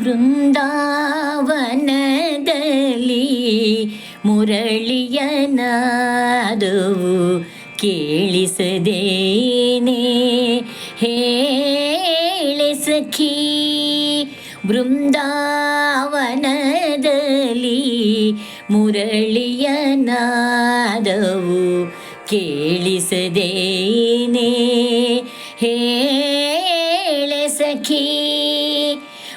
ವೃಂದಾವನದಲ್ಲಿ ಮುರಳಿಯ ನಾದವು ಕೇಳಿಸದೇನೆ ಹೇಳೆ ಸಖಿ ಬೃಂದಾವನದಲ್ಲಿ ಮುರಳಿಯನಾದವು ಕೇಳಿಸದೇನೆ. ಹೇಳೆ ಸಖಿ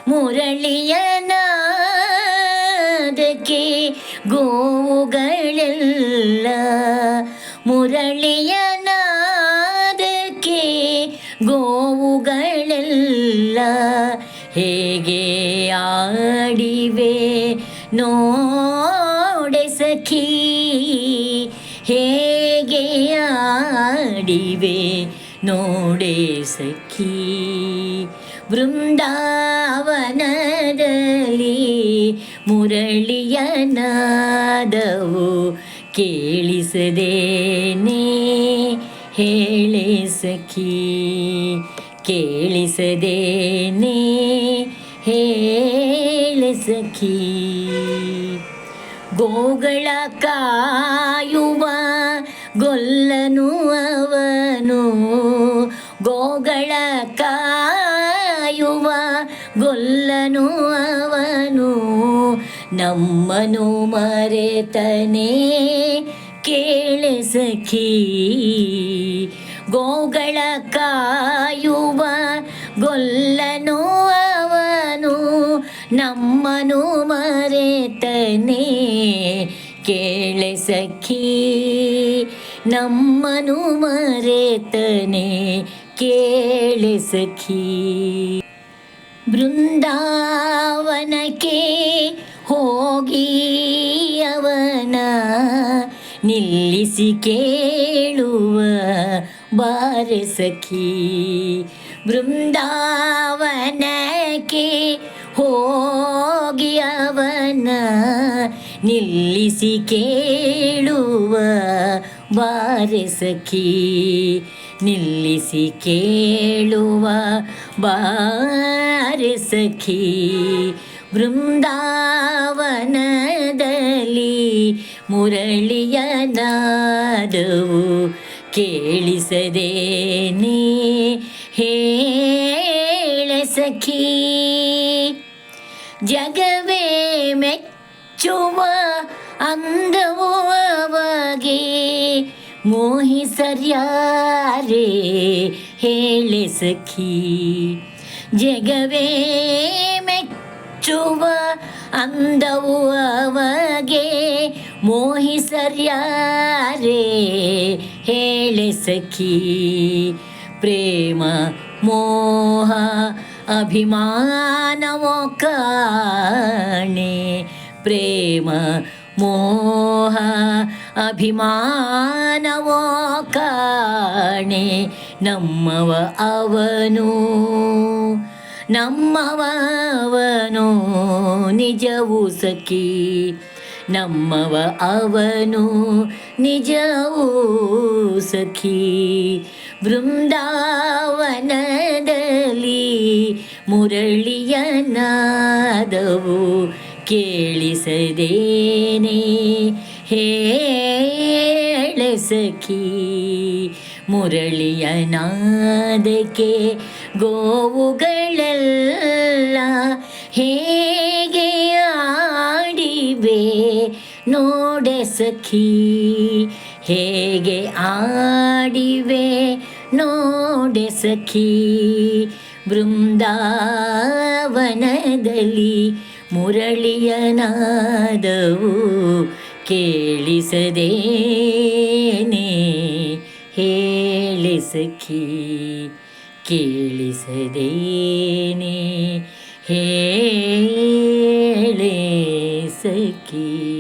ಮುರಳಿಯ ನಾದಕ್ಕೆ ಗೋವುಗಳೆಲ್ಲ ಮುರಳಿಯ ನಾದಕ್ಕೆ ಗೋವುಗಳೆಲ್ಲ ಹೇಗೆ ಆಡಿವೆ ನೋಡೆ ಸಖಿ ಹೇಗೆ ಆಡಿವೆ ನೋಡೆ ಸಖಿ ವೃಂದಾವನದಲ್ಲಿ ಮುರಳಿಯ ನಾದವು ಕೇಳಿಸದೇನೆ. ಹೇಳೆ ಸಖಿ, ಕೇಳಿಸದೇನೆ. ಹೇಳೆ ಸಖಿ, ಗೋಗಳ ಕಾಯುವ ಗೊಲ್ಲನು ಅವನು, ಗೋಗಳ ಕಾಯುವ ಗೊಲ್ಲನು ನಮ್ಮನು ಮರೆತನೆ ಕೇಳೆ ಸಖಿ. ಗೋಗಳ ಕಾಯುವ ಗೊಲ್ಲನು ಅವನು ನಮ್ಮನು ಮರೆತನೆ ಕೇಳೆ ಸಖಿ. ನಮ್ಮನು ಮರೆತನೆ ಕೇಳೆ ಸಖಿ. ಬೃಂದಾವನಕ್ಕೆ ಹೋಗಿ ಅವನ ನಿಲ್ಲಿಸಿ ಕೇಳುವ ಬಾರೆ ಸಖಿ. ಬೃಂದಾವನಕ್ಕೆ ಹೋಗಿ ಅವನ ನಿಲ್ಲಿಸಿ ಕೇಳುವ ಬಾರೆ ಸಖಿ. ನಿಲ್ಲಿಸಿ ಕೇಳುವ ಬಾರೆ ಸಖಿ. ಬೃಂದಾವನದಲ್ಲಿ ಮುರಳಿಯ ನಾದವು ಕೇಳಿಸದೇನೆ ಹೇಳೆ ಸಖಿ. ಜಗವೇ ಮೆಚ್ಚುವ ಅಂದವು ಮೋಹಿ ಸರ್ಯಾರೇ ಹೇಳೆ ಸಖಿ. ಜಗವೇ ಮೆಚ್ಚುವ ಅಂದವು ಅವಗೆ ಮೋಹಿಸರ್ಯಾರೇ ಹೇಳೆ ಸಖಿ, ಪ್ರೇಮ, ಮೋಹ ಅಭಿಮಾನವೋ ಕಾಣೆ ಪ್ರೇಮ, ಮೋಹ ಅಭಿಮಾನವೋ ಕಾಣೆ ನಮ್ಮವ ಅವನು. ನಮ್ಮವ ಅವನು ನಿಜವು ಸಖಿ. ನಮ್ಮವ ಅವನು ನಿಜವೂ ಸಖಿ. ಬೃಂದಾವನದಲ್ಲಿ ಮುರಳಿಯನಾದವು ಕೇಳಿಸದೇನೆ. ಹೇಳೆ ಸಖಿ ಮುರಳಿಯ ನಾದಕ್ಕೆ, ಗೋವುಗಳೆಲ್ಲ ಹೇಗೆ ಆಡಿವೆ ನೋಡೆ ಸಖಿ, ಹೇಗೆ ಆಡಿವೆ ನೋಡೆ ಸಖಿ, ಬೃಂದಾವನದಲ್ಲಿ ಮುರಳಿಯ ನಾದವು ಕೇಳಿಸದೇನೆ? ಹೇಳಿ ಸಖಿ ಕೇಳಿಸದೇನೆ? ಹೇಳಿ ಸಖಿ